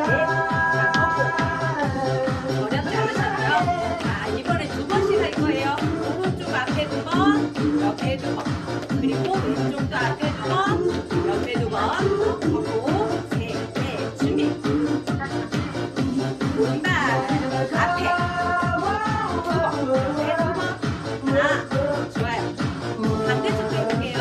아, 자, 이번에 두 번씩 할 거예요. 오른쪽 앞에 두 번, 옆에 두 번. 그리고 왼쪽도 앞에 두 번, 옆에 두 번. 하고, 셋, 넷, 준비. 왼발, 앞에. 두 번, 옆에 두 번. 하나, 좋아요. 반대쪽도 해볼게요.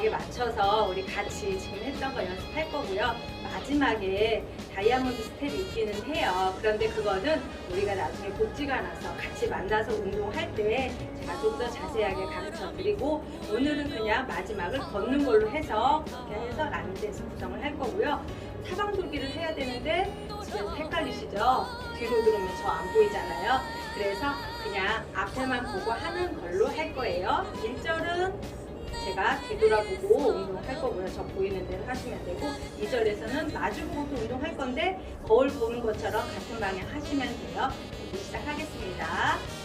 음악에 맞춰서 우리 같이 지금 했던 거 연습할 거고요. 마지막에 다이아몬드 스텝이 있기는 해요. 그런데 그거는 우리가 나중에 복지가 나서 같이 만나서 운동할 때 제가 좀 더 자세하게 가르쳐 드리고 오늘은 그냥 마지막을 걷는 걸로 해서 그렇게 해서 라운드에서 구성을 할 거고요. 사방 돌기를 해야 되는데 집에서 헷갈리시죠? 뒤로 들으면 저 안 보이잖아요. 그래서 그냥 앞에만 보고 하는 걸로 할 거예요. 1절은 제가 뒤돌아보고 운동할 거고요. 저 보이는 대로 하시면 되고 2절에서는 마주보고 운동할 건데 거울 보는 것처럼 같은 방향 하시면 돼요. 이제 시작하겠습니다.